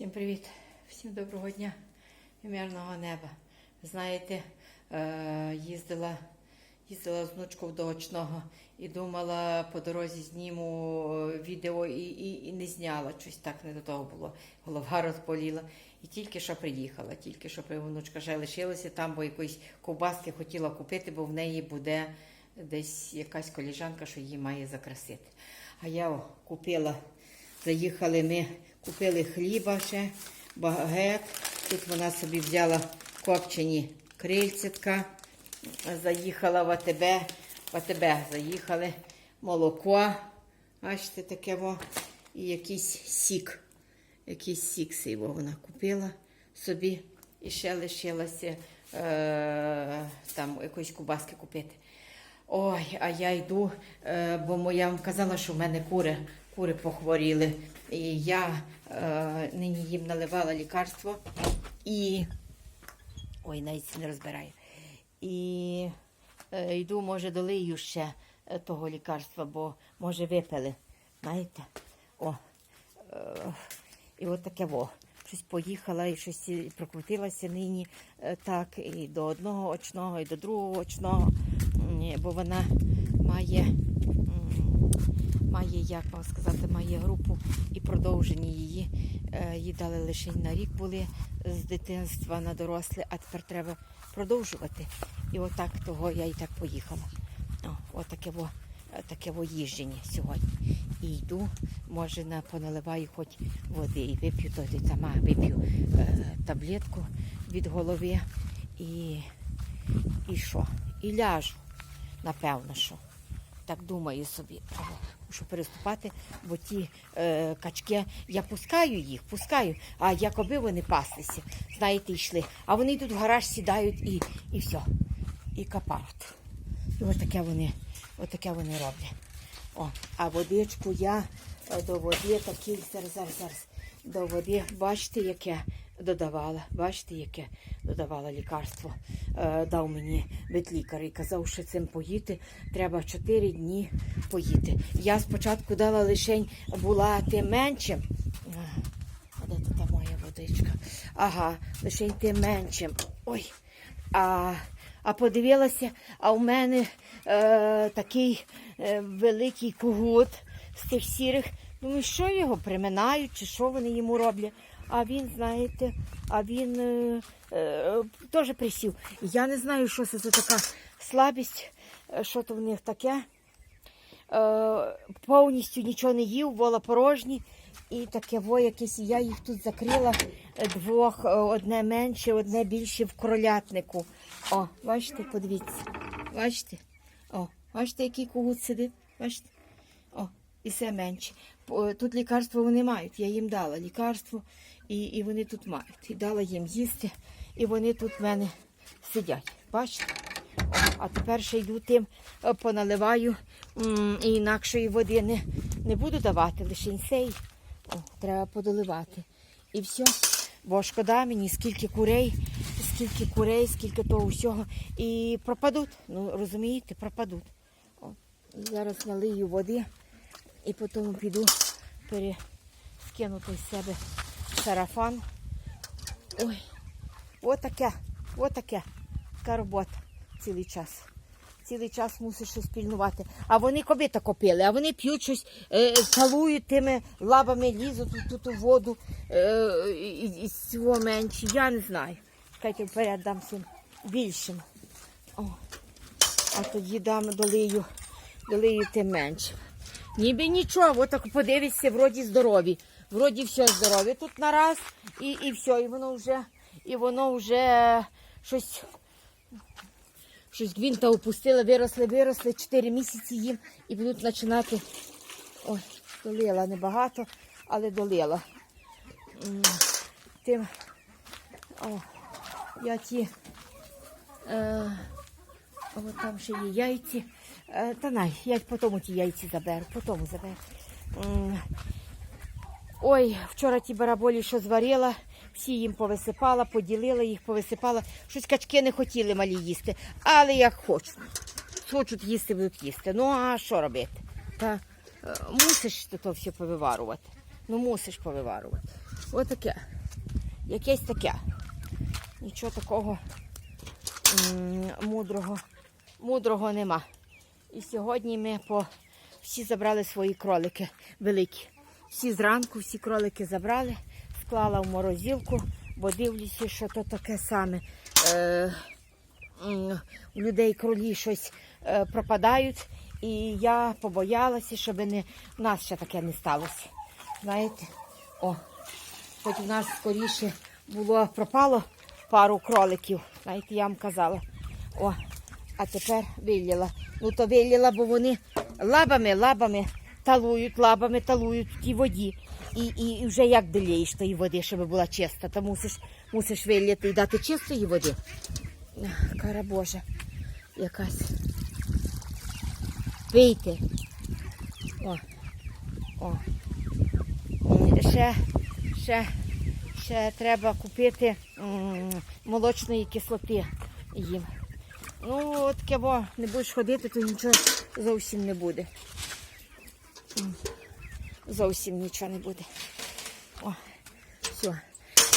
Всім привіт, всім доброго дня і мирного неба. Знаєте, е, їздила, їздила з внучкою до очного і думала по дорозі зніму е, відео і, і, і не зняла. Щось так не до того було. Голова розболіла. І тільки що приїхала, тільки що внучка ще лишилася там, бо якоїсь ковбаски хотіла купити, бо в неї буде десь якась коліжанка, що її має закрасити. А я о, купила Заїхали ми, купили хліба ще, багет. Тут вона собі взяла копчені крильцятка. Заїхала в АТБ, в АТБ заїхали, молоко, бачите, таке во, і якийсь сік. Якийсь сік сиво вона купила собі і ще лишилася е, там якоїсь кубаски купити. Ой, а я йду, е, бо я вам казала, що в мене кури, кури похворіли. І я е, нині їм наливала лікарство і. Ой, навіть не розбираю. І е, йду, може, долию ще е, того лікарства, бо може випили. Знаєте? О, е, і от таке во. Щось поїхала і щось прокрутилася нині е, так, і до одного очного, і до другого очного, бо вона має, має, як вам сказати, має групу і продовження її. Е, Їй дали лише на рік були з дитинства на доросле, а тепер треба продовжувати. І отак того я і так поїхала. О, отаке во, таке во сьогодні. І йду, може, на, поналиваю хоч води і вип'ю тоді сама вип'ю е, таблетку від голови і, і що? І ляжу, напевно, що. Так думаю собі. Мушу переступати, бо ті е, качки, я пускаю їх, пускаю, а якоби вони паслися, знаєте, йшли. А вони йдуть в гараж, сідають і, і все. І капають. І ось таке вони, ось таке вони роблять. О, а водичку я е, до води такий зараз, зараз, зараз. До води, бачите, яке додавала, бачите, яке додавала лікарство. Е, дав мені ветлікар і казав, що цим поїти треба 4 дні поїти. Я спочатку дала лишень була тим меншим. А, де тут та моя водичка? Ага, лишень тим меншим. Ой. А, а подивилася, а у мене е, такий е, великий когут з тих сірих. Думаю, що його приминають, чи що вони йому роблять. А він, знаєте, а він е, е, теж присів. Я не знаю, що це за така слабість, е, що то в них таке. Е, повністю нічого не їв, вола порожні. І таке во якесь, я їх тут закрила е, двох, е, одне менше, одне більше в кролятнику. О, бачите, подивіться. Бачите? О, бачите, який кугут сидить? Бачите? І все менше. Тут лікарство вони мають. Я їм дала лікарство, і, і вони тут мають. І дала їм їсти, і вони тут в мене сидять. Бачите? О, а тепер ще йду тим, е, поналиваю і інакшої води не, не буду давати, лише сей. О, треба подоливати. І все. Бо шкода мені, скільки курей, скільки курей, скільки того всього. І пропадуть. Ну, розумієте, пропадуть. О, і зараз налию води і потім піду перескинути з себе сарафан. Ой, отаке, отаке. Така робота цілий час. Цілий час мусиш щось пільнувати. А вони кобита копили, а вони п'ють щось, е, цалують тими лабами, лізуть тут, у воду е, і, цього менше. Я не знаю. Чекайте, вперед дам всім більшим. О. А тоді дам долию, долию тим меншим. Ніби нічого, отак подивишся, вроді здорові. Вроді все здорові. Тут нараз і, і все, і воно вже, і воно вже щось щось гвинта опустила, виросли, виросли, 4 місяці їм і будуть починати. Ой, долила небагато, але долила. Тим, о, я ті, е, о, там ще є яйці. Е, та най, я потім ті яйці заберу, потім заберу. Ой, вчора ті бараболі, що зварила, всі їм повисипала, поділила їх, повисипала. Щось качки не хотіли малі їсти, але як хочуть. Хочуть їсти, будуть їсти. Ну а що робити? Та е, мусиш то все повиварувати. Ну мусиш повиварувати. Отаке. Якесь таке. Нічого такого мудрого, мудрого нема. І сьогодні ми по всі забрали свої кролики великі. Всі зранку, всі кролики забрали, склала в морозилку, бо дивлюся, що то таке саме. Е, у людей кролі щось е, пропадають, і я побоялася, щоб не, в нас ще таке не сталося. Знаєте, о, хоч у нас скоріше було пропало пару кроликів, знаєте, я вам казала. О, а тепер виліла. Ну то виліла, бо вони лабами, лабами талують, лабами талують в тій воді. І, і, і вже як долієш тої води, щоб була чиста, то мусиш, мусиш виліти і дати чистої води. Кара Божа, якась. Вийти. О, о. Ще, ще, ще треба купити молочної кислоти їм. Ну, от бо не будеш ходити, то нічого зовсім не буде. Зовсім нічого не буде. О, все.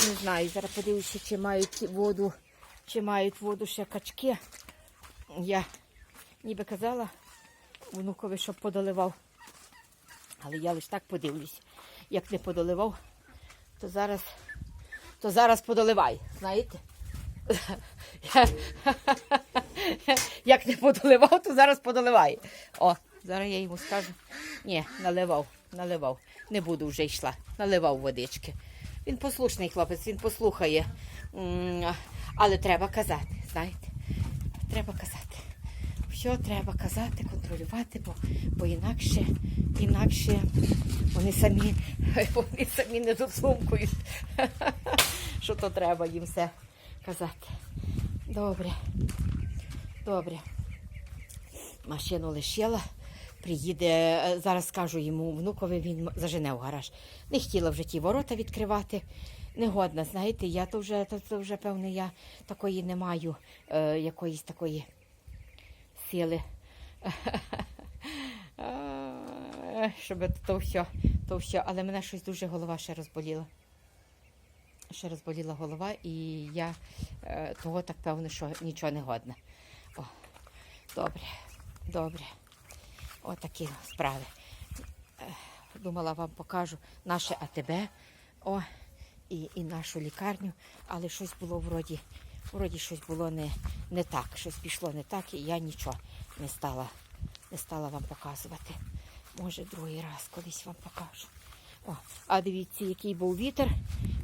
Не знаю, зараз подивлюся, чи мають воду, чи мають воду ще качки. Я ніби казала внукові, щоб подоливав. Але я лише так подивлюсь. Як не подоливав, то зараз, то зараз подоливай, знаєте? Як не подоливав, то зараз подоливай. О, зараз я йому скажу. Ні, наливав, наливав. Не буду вже йшла. Наливав водички. Він послушний хлопець, він послухає. Але треба казати, знаєте? Треба казати. Все треба казати, контролювати, бо, бо інакше, інакше вони самі, вони самі не досумкують. Що то треба їм все казати. Добре. Добре. Машину лишила. Приїде, е, зараз скажу йому внукові, він зажене в гараж. Не хотіла вже ті ворота відкривати. Негодна, знаєте, я то вже, то, то вже певне, я такої не маю, е, якоїсь такої сили. Щоб то все, то все. Але мене щось дуже голова ще розболіла. Ще розболіла голова, і я е, того так певно, що нічого не годна. О, добре, добре. Отакі справи. Е, Думала, вам покажу наше АТБ о, і, і нашу лікарню, але щось було вроді, вроді щось було не, не так. Щось пішло не так, і я нічого не стала, не стала вам показувати. Може, другий раз колись вам покажу. О, а дивіться, який був вітер.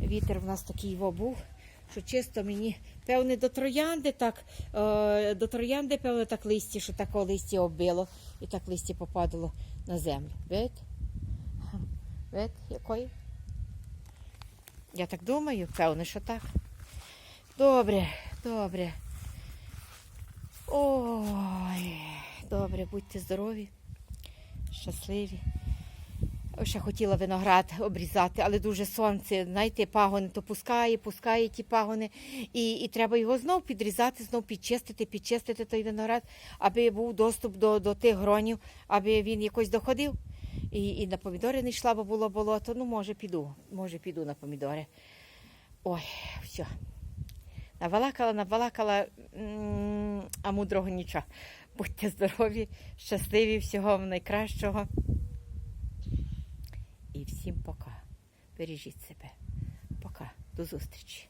Вітер в нас такий во був, що чисто мені, певне, до троянди так, е, до троянди, певне, так листя, що таке листя оббило і так листя попадало на землю. Видите? Видите, якої? Я так думаю, певне, що так. Добре, добре. Ой, добре, будьте здорові, щасливі. Ще хотіла виноград обрізати, але дуже сонце, знаєте, пагони то пускає, пускає ті пагони, і, і треба його знов підрізати, знов підчистити, підчистити той виноград, аби був доступ до, до тих гронів, аби він якось доходив. І, і на помідори не йшла, бо було болото. Ну, може, піду, може, піду на помідори. Ой, все. Навалакала, навалакала, а мудрого нічого. Будьте здорові, щасливі, всього найкращого. І всім пока. Бережіть себе. Пока. До зустрічі.